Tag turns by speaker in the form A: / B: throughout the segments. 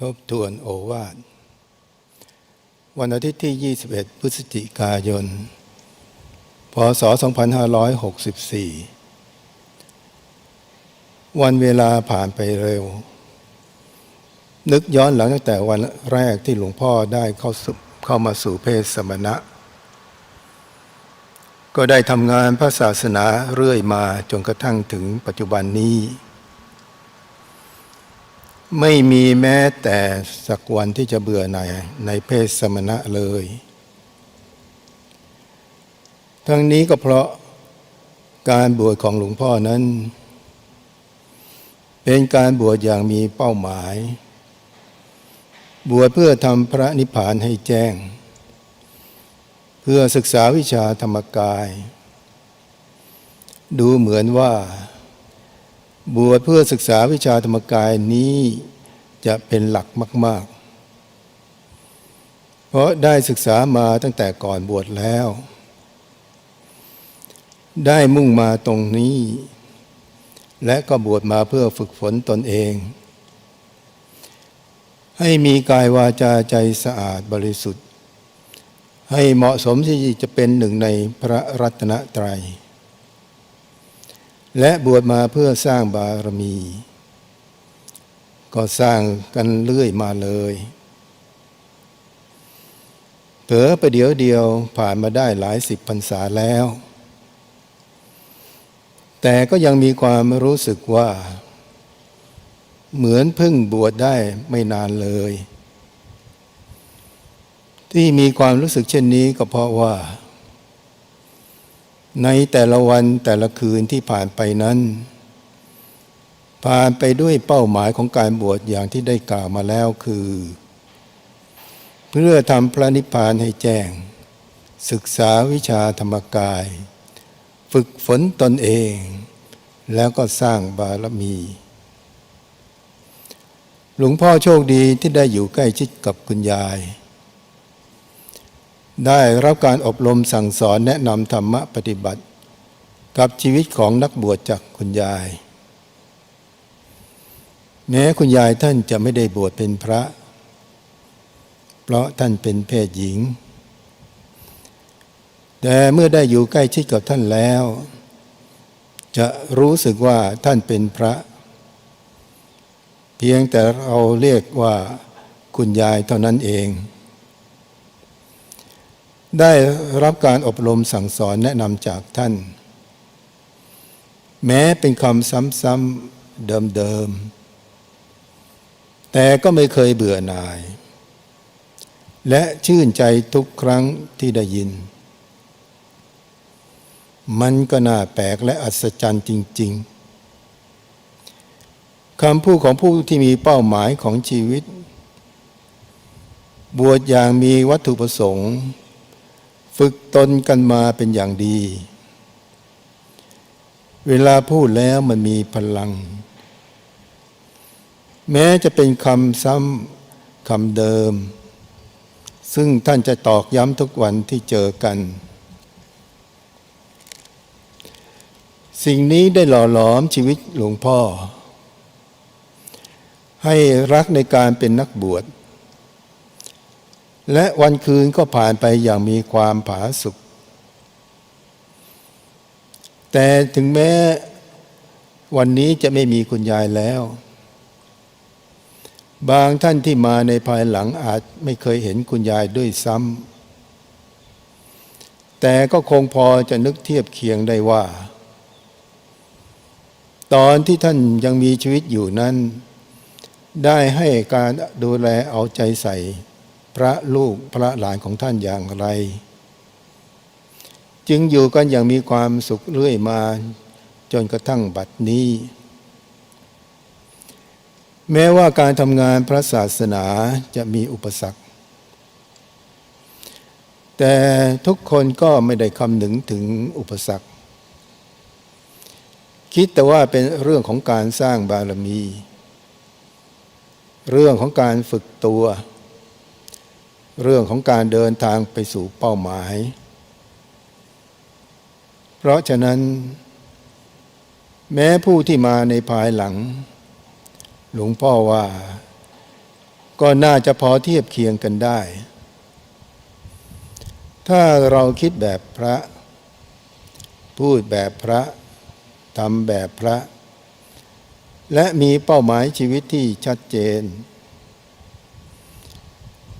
A: ทบทวนโอวาท วันอาทิตย์ที่ 21 พฤศจิกายน พศ 2564 วันเวลาผ่านไปเร็ว นึกย้อนหลังตั้งแต่วันแรกที่หลวงพ่อได้เข้าสู่เข้ามาสู่เพศสมณะ ก็ได้ทำงานพระศาสนาเรื่อยมาจนกระทั่งถึงปัจจุบันนี้ ไม่มีแม้แต่สักวันที่จะเบื่อหน่ายในเพศสมณะเลย ทั้งนี้ก็เพราะการบวชของหลวงพ่อนั้น เป็นการบวชอย่างมีเป้าหมาย บวชเพื่อทำพระนิพพานให้แจ้ง เพื่อศึกษาวิชาธรรมกาย ดูเหมือนว่า บวชเพื่อศึกษาวิชาธรรมกายนี้จะเป็นหลักมาก ๆ เพราะได้ศึกษามาตั้งแต่ก่อนบวชแล้ว ได้มุ่งมาตรงนี้ และก็บวชมาเพื่อฝึกฝนตนเอง ให้มีกายวาจาใจสะอาดบริสุทธิ์ ให้เหมาะสมที่จะเป็นหนึ่งในพระรัตนตรัย และบวชมาเพื่อสร้างบารมี ก็สร้างกันเรื่อยมาเลยเผลอไปเดี๋ยวเดียวผ่านมาได้หลายสิบพรรษาแล้ว แต่ก็ยังมีความรู้สึกว่า เหมือนเพิ่งบวชได้ไม่นานเลย ที่มีความรู้สึกเช่นนี้ก็เพราะว่า ในแต่ละวันแต่ละคืนที่ผ่านไปนั้น ผ่านไปด้วยเป้าหมายของการบวชอย่างที่ได้กล่าวมาแล้วคือ เพื่อทำพระนิพพานให้แจ้ง ศึกษาวิชาธรรมกาย ฝึกฝนตนเอง แล้วก็สร้างบารมี หลวงพ่อโชคดีที่ได้อยู่ใกล้ชิดกับคุณยาย ได้รับการอบรมสั่งสอนแนะนำธรรมะปฏิบัติ กับชีวิตของนักบวชจากคุณยาย แม้คุณยายท่านจะไม่ได้บวชเป็นพระ เพราะท่านเป็นเพศหญิง แต่เมื่อได้อยู่ใกล้ชิดกับท่านแล้ว จะรู้สึกว่าท่านเป็นพระ เพียงแต่เราเรียกว่าคุณยายเท่านั้นเอง ได้รับการอบรมสั่งสอนแนะนำจากท่าน แม้เป็นคำซ้ำๆเดิมๆ แต่ก็ไม่เคยเบื่อหน่าย และชื่นใจทุกครั้งที่ได้ยิน มันก็น่าแปลกและอัศจรรย์จริง ๆคำพูดของผู้ที่มีเป้าหมายของชีวิต บวชอย่างมีวัตถุประสงค์ ฝึกตนกันมาเป็นอย่างดี เวลาพูดแล้วมันมีพลัง แม้จะเป็นคำซ้ำคำเดิม ซึ่งท่านจะตอกย้ำทุกวันที่เจอกัน สิ่งนี้ได้หล่อหลอมชีวิตหลวงพ่อ ให้รักในการเป็นนักบวช และวันคืนก็ผ่านไปอย่างมีความผาสุกแต่ถึงแม้วันนี้จะไม่มีคุณยายแล้ว บางท่านที่มาในภายหลังอาจไม่เคยเห็นคุณยายด้วยซ้ำแต่ก็คงพอจะนึกเทียบเคียงได้ว่า ตอนที่ท่านยังมีชีวิตอยู่นั้น ได้ให้การดูแลเอาใจใส่ พระลูกพระหลานของท่านอย่างไร จึงอยู่กันอย่างมีความสุขเรื่อยมาจนกระทั่งบัดนี้ แม้ว่าการทำงานพระศาสนาจะมีอุปสรรค แต่ทุกคนก็ไม่ได้คำนึงถึงอุปสรรค คิดแต่ว่าเป็นเรื่องของการสร้างบารมี เรื่องของการฝึกตัวเเรื่องของการเดินทางไปสู่เป้าหมาย เพราะฉะนั้น แม้ผู้ที่มาในภายหลัง หลวงพ่อว่า ก็น่าจะพอเทียบเคียงกันได้ ถ้าเราคิดแบบพระ พูดแบบพระทำแบบพระ และมีเป้าหมายชีวิตที่ชัดเจน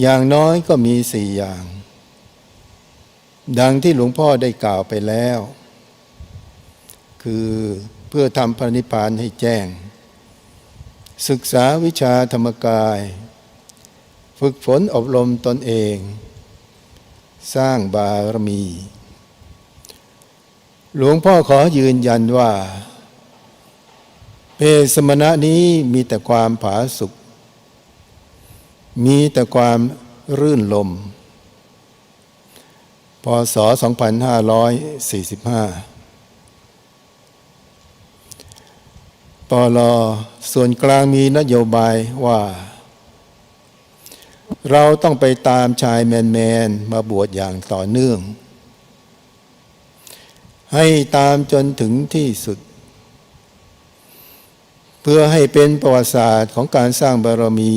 A: อย่างน้อยก็มีสี่อย่าง ดังที่หลวงพ่อได้กล่าวไปแล้ว คือเพื่อทำพระนิพพานให้แจ้ง ศึกษาวิชาธรรมกาย ฝึกฝนอบรมตนเอง สร้างบารมี หลวงพ่อขอยืนยันว่า เพศสมณะนี้มีแต่ความผาสุก มีแต่ความรื่นลม พศ 2545ปลส่วนกลางมีนโยบายว่า เราต้องไปตามชายแมนๆ มาบวชอย่างต่อเนื่อง ให้ตามจนถึงที่สุด เพื่อให้เป็นประวัติศาสตร์ของการสร้างบารมี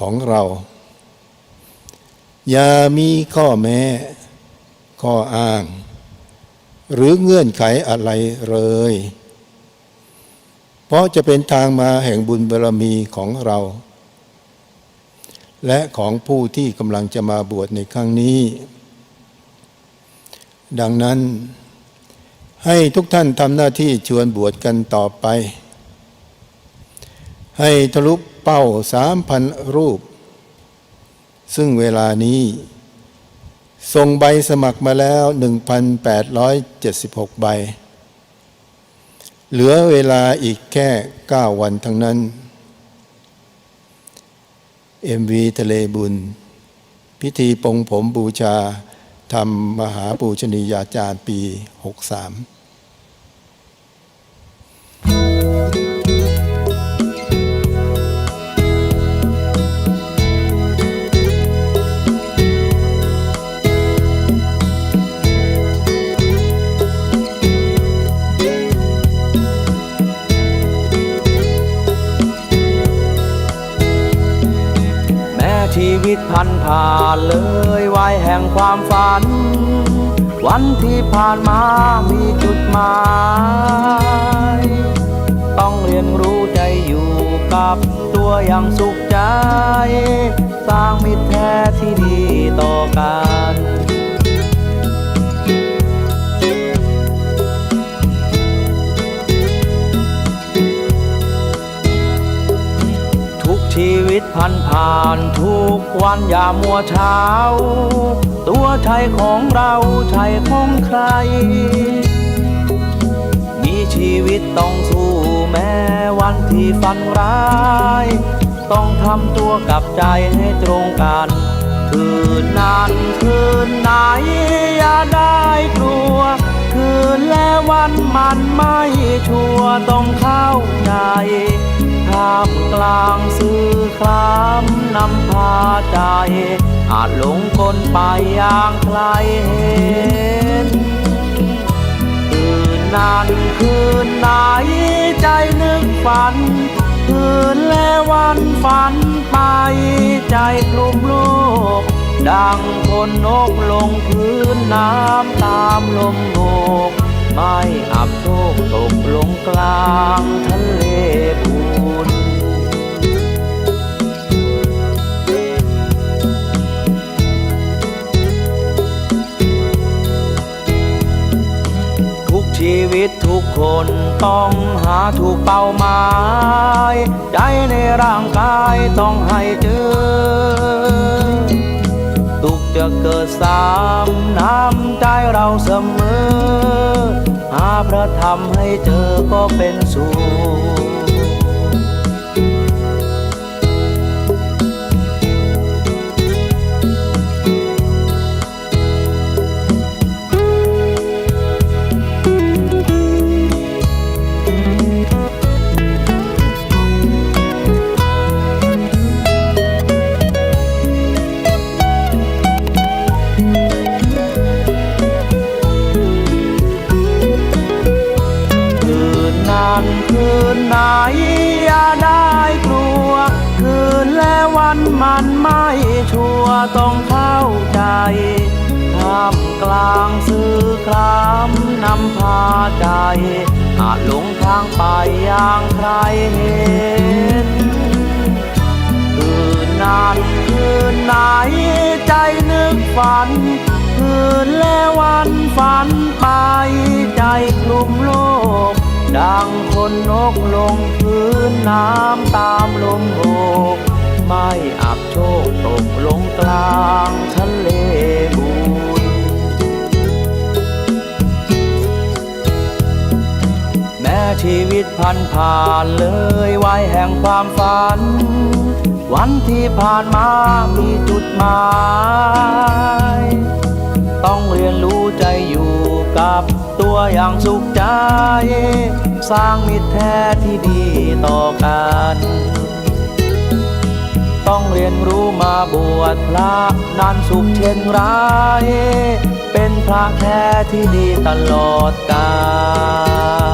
A: ของเรา อย่ามีข้อแม้ ข้ออ้าง หรือเงื่อนไขอะไรเลย เพราะจะเป็นทางมาแห่งบุญบารมีของเรา และของผู้ที่กำลังจะมาบวชในครั้งนี้ ดังนั้นให้ทุกท่านทำหน้าที่ชวนบวชกันต่อไป ให้ทะลุ เป้าสามพันรูป ซึ่งเวลานี้ส่งใบสมัครมาแล้ว 1,876 ใบ เหลือเวลาอีกแค่ 9 วันทั้งนั้น MV ทะเลบุญ พิธีปงผมบูชาทำมหาปูชนียาจารย์ปี 63
B: วิตพันผ่านเลยวัยแห่งความฝัน วันที่ผ่านมามีจุดหมาย ต้องเรียนรู้ใจอยู่กับตัวอย่างสุขใจ สร้างมิตรแท้ที่ดีต่อกัน วิตพันผ่านทุกวันอย่ามัวเช้า ตัวใช่ของเราใช่ของใคร มีชีวิตต้องสู้แม้วันที่ฝันร้าย ต้องทำตัวกับใจให้ตรงกันคืนนั้นคืนไหนอย่าได้กลัว คืนและวันมันไม่ชัวร์ต้องเข้าใจ ทามกลางสื่อคลามนำพาใจ อาจหลงกลไปอย่างใครเห็นคืนนั้นคืนไหนใจนึกฝัน คืนและวันฝันไปใจคลุมโลก ดังคนนกลงพื้นน้ำตามลมโบกไม่อับโชคตกลงกลางทะเลพู วิตทุกคนต้องหาถูกเป้าหมาย ใจในร่างกายต้องให้เจอ ตุกจะเกิดสามน้ำใจเราเสมอ หาพระธรรมให้เจอก็เป็นสุข พาใจ อาจหลงทางไปอย่างใครเห็น คืนนั้นคืนไหนใจนึกฝัน คืนและวันฝันไปใจคลุมโลก ดังคนนกลงพื้นน้ำตามลมโบกไม่อับโชคตกลงกลาง ตพันผ่านเลยวัยแห่งความฝัน วันที่ผ่านมามีจุดหมาย ต้องเรียนรู้ใจอยู่กับตัวอย่างสุขใจ สร้างมิตรแท้ที่ดีต่อกัน ต้องเรียนรู้มาบวชพระนานสุขเช่นไรเป็นพระแท้ที่ดีตลอดกาล